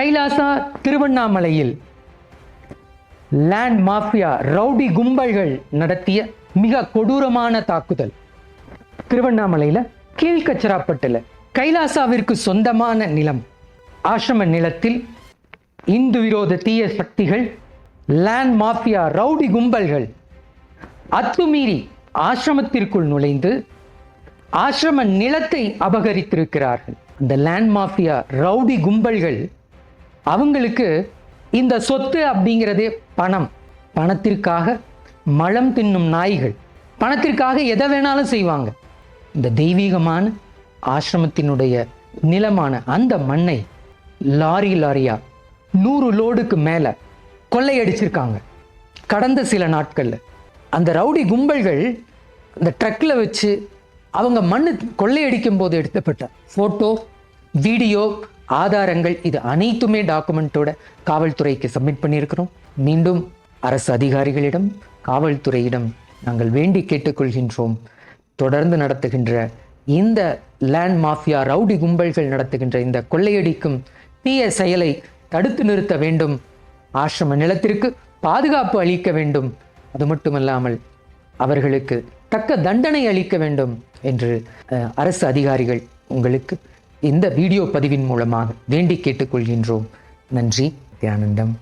கைலாசா திருவண்ணாமலையில் land mafia rowdy கும்பல்கள் நடத்திய மிக கொடூரமான தாக்குதல். திருவண்ணாமலையில் கீழ்கச்சராப்பட்டில் கைலாசாவிற்கு சொந்தமான நிலம். ஆசிரம நிலத்தில் இந்து விரோத தீய சக்திகள் லேண்ட் மாஃபியா ரவுடி கும்பல்கள் அத்துமீறி ஆசிரமத்திற்குள் நுழைந்து ஆசிரம நிலத்தை அபகரித்திருக்கிறார்கள். இந்த லேண்ட் மாஃபியா ரவுடி கும்பல்கள் அவங்களுக்கு இந்த சொத்து அப்படிங்கிறதே பணம். பணத்திற்காக மலம் தின்னும் நாய்கள். பணத்திற்காக எதை வேணாலும் செய்வாங்க. இந்த தெய்வீகமான ஆசிரமத்தினுடைய நிலமான அந்த மண்ணை லாரி லாரியா நூறு லோடுக்கு மேலே கொள்ளையடிச்சிருக்காங்க. கடந்த சில நாட்களில். அந்த ரவுடி கும்பல்கள் அந்த ட்ரக்கில் வச்சு அவங்க மண்ணு கொள்ளையடிக்கும் போது எடுத்தப்பட்ட ஃபோட்டோ வீடியோ ஆதாரங்கள் இது அனைத்துமே டாக்குமெண்ட்டோட காவல்துறைக்கு சப்மிட் பண்ணியிருக்கிறோம். மீண்டும் அரசு அதிகாரிகளிடம் காவல்துறையிடம் நாங்கள் வேண்டி கேட்டுக்கொள்கின்றோம். தொடர்ந்து நடத்துகின்ற இந்த லேண்ட் மாஃபியா ரவுடி கும்பல்கள் நடத்துகின்ற இந்த கொள்ளையடிக்கும் தீய செயலை தடுத்து நிறுத்த வேண்டும். ஆசிரம நிலத்திற்கு பாதுகாப்பு அளிக்க வேண்டும். அது மட்டுமல்லாமல் அவர்களுக்கு தக்க தண்டனை அளிக்க வேண்டும் என்று அரசு அதிகாரிகள் உங்களுக்கு இந்த வீடியோ பதிவின் மூலமாக வேண்டி கேட்டுக்கொள்கின்றோம். நன்றி தியானந்தம்.